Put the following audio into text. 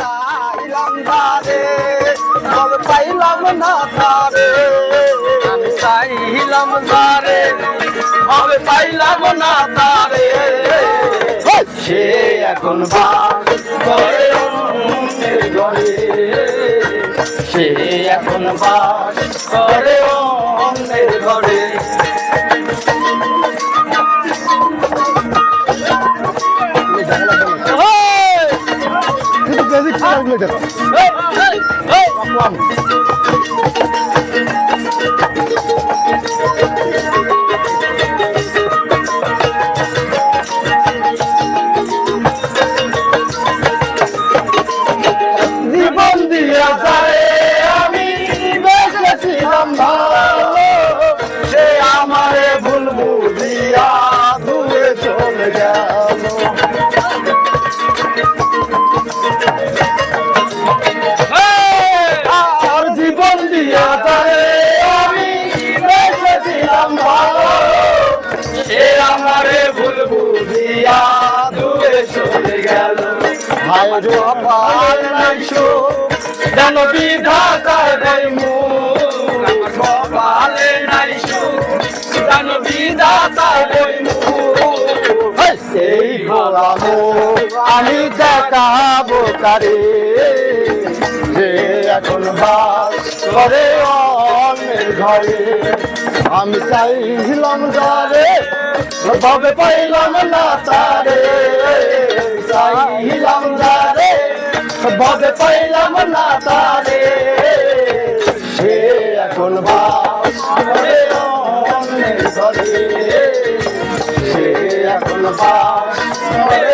চাইলাম তারে তবে পাইলাম না তারে। আমি চাইলাম তারে তবে পাইলাম না তারে। সে এখন বাস করে অন্যের ঘরে। সে এখন বাস করে বেসিক বেঁচেছিলাম ভালো সে আমারে ভুল বুঝিয়া দূরে চলে গেল। ভাইরো পাল নাই শো যেন বিধাতার দৈমু কপালে নাই শো যেন বিধাতার দৈমু সেই বলামো আমি দেখাবো তারে। যে এখন বাস করে ঘরে আমি চাইছিলাম যারে ভাবে পাইলাম না তারে। চাইলাম যারে ভাবে পাইলাম না তারে। সে এখন বাস সে এখন বাস